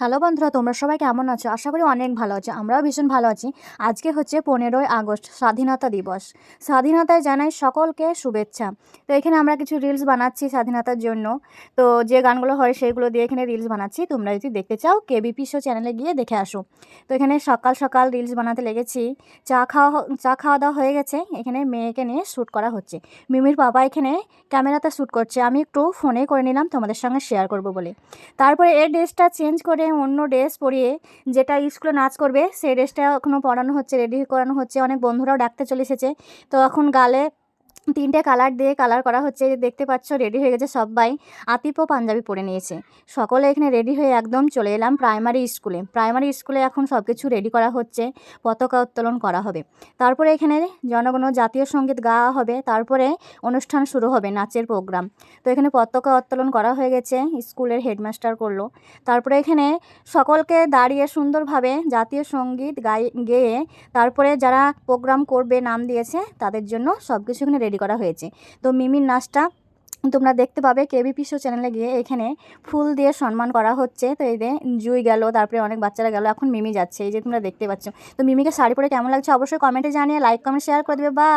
Hello বন্ধুরা, তোমরা সবাই কেমন আছো? আশা করি অনেক ভালো আছো, আমরাও ভীষণ ভালো আছি। আজকে হচ্ছে পনেরোই আগস্ট, স্বাধীনতা দিবস। স্বাধীনতায় জানাই সকলকে শুভেচ্ছা। তো এখানে আমরা কিছু রিলস বানাচ্ছি স্বাধীনতার জন্য। তো যে গানগুলো হয় সেইগুলো দিয়ে এখানে রিলস বানাচ্ছি। তোমরা যদি দেখতে চাও কেবিপি শো চ্যানেলে গিয়ে দেখে আসো। তো এখানে সকাল সকাল রিলস বানাতে লেগেছি। চা খাওয়া চা খাওয়া দাওয়া হয়ে গেছে। এখানে মেয়েকে নিয়ে শ্যুট করা হচ্ছে। মিমির বাবা এখানে ক্যামেরাতে শ্যুট করছে। আমি একটু ফোনে করে নিলাম, তোমাদের সঙ্গে শেয়ার করব বলে। তারপরে এই ড্রেসটা চেঞ্জ করে অন্য ড্রেস পরিয়ে যেটা স্কুলে নাচ করবে, সেই ড্রেসটা এখনও পরানো হচ্ছে রেডি করানো হচ্ছে। অনেক বন্ধুরাও ডাকতে চলে এসেছে। তো এখন গালে তিনটে কালার দিয়ে কালার করা হচ্ছে যে দেখতে পাচ্ছ, রেডি হয়ে গেছে সবাই। আতিপও পাঞ্জাবি পরে নিয়েছে। সকলে এখানে রেডি হয়ে একদম চলে এলাম প্রাইমারি স্কুলে প্রাইমারি স্কুলে এখন সব কিছু রেডি করা হচ্ছে, পতাকা উত্তোলন করা হবে। তারপরে এখানে জনগণ জাতীয় সংগীত গাওয়া হবে, তারপরে অনুষ্ঠান শুরু হবে নাচের প্রোগ্রাম তো এখানে পতাকা উত্তোলন করা হয়ে গেছে স্কুলের হেডমাস্টার করল। তারপরে এখানে সকলকে দাঁড়িয়ে সুন্দরভাবে জাতীয় সংগীত গাই, গেয়ে তারপরে যারা প্রোগ্রাম করবে, নাম দিয়েছে, তাদের জন্য সব কিছু এখানে রেডি করা হয়েছে। তো মিমির নাচটা তোমরা দেখতে পাবে কেবিপি শো চ্যানেলে গিয়ে এখানে ফুল দিয়ে সম্মান করা হচ্ছে। তো এই জুই গেল, তারপরে অনেক বাচ্চারা গেল, এখন মিমি যাচ্ছে। এই যে তোমরা দেখতে পাচ্ছ। তো মিমিকে শাড়ি পরে কেমন লাগছে অবশ্যই কমেন্টে জানিয়ে লাইক কমেন্ট শেয়ার করে দেবে। বা